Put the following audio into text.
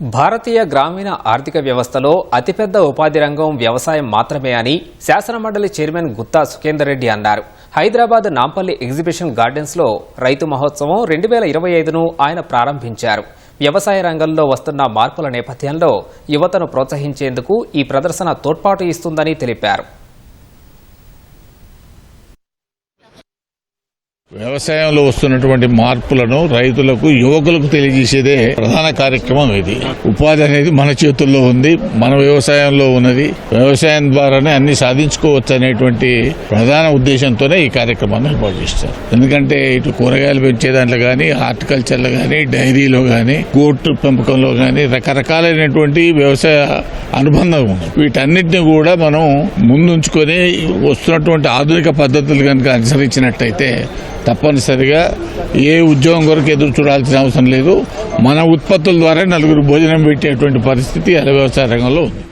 భారతీయ గ్రామీణ ఆర్థిక వ్యవస్థలో అతిపెద్ద ఉపాధి రంగం వ్యవసాయం మాత్రమే అని శాసనమండలి చైర్మన్ గుత్తా సుఖేందర్ రెడ్డి అన్నారు. హైదరాబాద్ నాంపల్లి ఎగ్జిబిషన్ గార్డెన్స్లో రైతు మహోత్సవం రెండు వేల ఇరవై ఐదును ఆయన ప్రారంభించారు. వ్యవసాయ రంగంలో వస్తున్న మార్పుల నేపథ్యంలో యువతను ప్రోత్సహించేందుకు ఈ ప్రదర్శన తోడ్పాటు ఇస్తుందని తెలిపారు. వ్యవసాయంలో వస్తున్నటువంటి మార్పులను రైతులకు యువకులకు తెలియజేసేదే ప్రధాన కార్యక్రమం ఇది. ఉపాధి అనేది మన చేతుల్లో ఉంది మన వ్యవసాయంలో ఉన్నది. వ్యవసాయం ద్వారానే అన్ని సాధించుకోవచ్చు అనేటువంటి ప్రధాన ఉద్దేశంతోనే ఈ కార్యక్రమాన్ని ఏర్పాటు చేస్తారు ఎందుకంటే ఇటు కూరగాయలు పెంచే దాంట్లో కానీ హార్టికల్చర్లో కానీ డైరీలో కానీ గోటు పెంపకంలో కానీ రకరకాలైనటువంటి వ్యవసాయ అనుబంధం ఉంది. వీటన్నిటిని కూడా మనం ముందుంచుకొని వస్తున్నటువంటి ఆధునిక పద్ధతులు కనుక అనుసరించినట్టయితే తప్పనిసరిగా ఏ ఉద్యోగం కొరకు ఎదురు చూడాల్సిన అవసరం లేదు. మన ఉత్పత్తుల ద్వారా నలుగురు భోజనం పెట్టేటువంటి పరిస్థితి అలా వ్యవసాయ రంగంలో ఉంది.